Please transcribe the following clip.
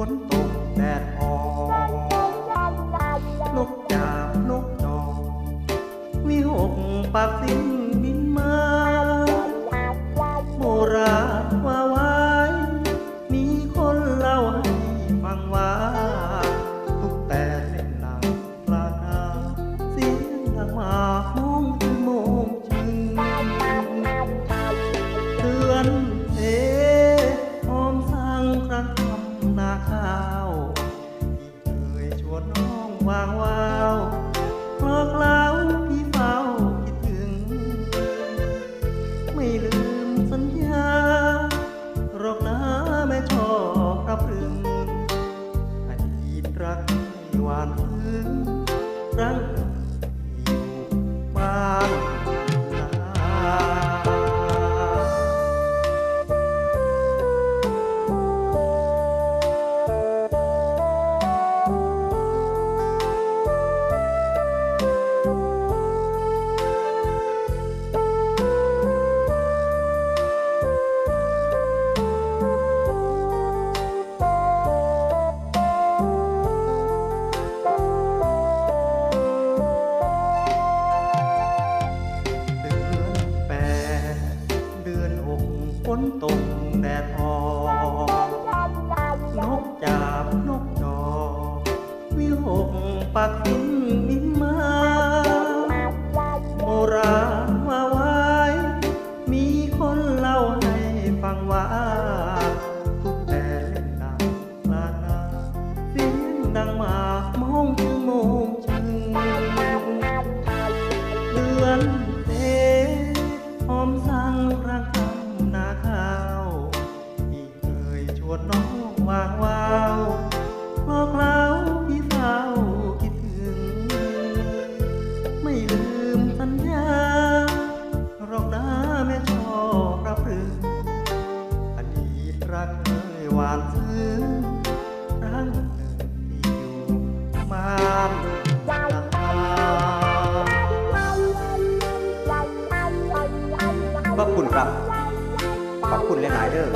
ฝนตกแดดออกนกจาบนกจอกวิหกปากสิ้นบินมา วางวาวเพราะคราวพี่เฝ้าคิดถึง ไม่ลืมสัญญาหรอกนะแม่ชอบรับรึงอดีตรักที่หวานซึ้งรักอยู่บ้าน นตกแดดออกนกจาบนกจอวิหกปักบินบินมาโมรา ยชวนน้องวางวาวเพราะคราพี่เฝ้าคิดถึง ไม่ลืมสัญญาหรอกนะแม่ชอบรับรึงอดีตรักเคยหวานซึ้งครั้งหนึ่งที่อยู่บ้านนาขอบคุณครับ ขอบคุณหลายๆเด้อ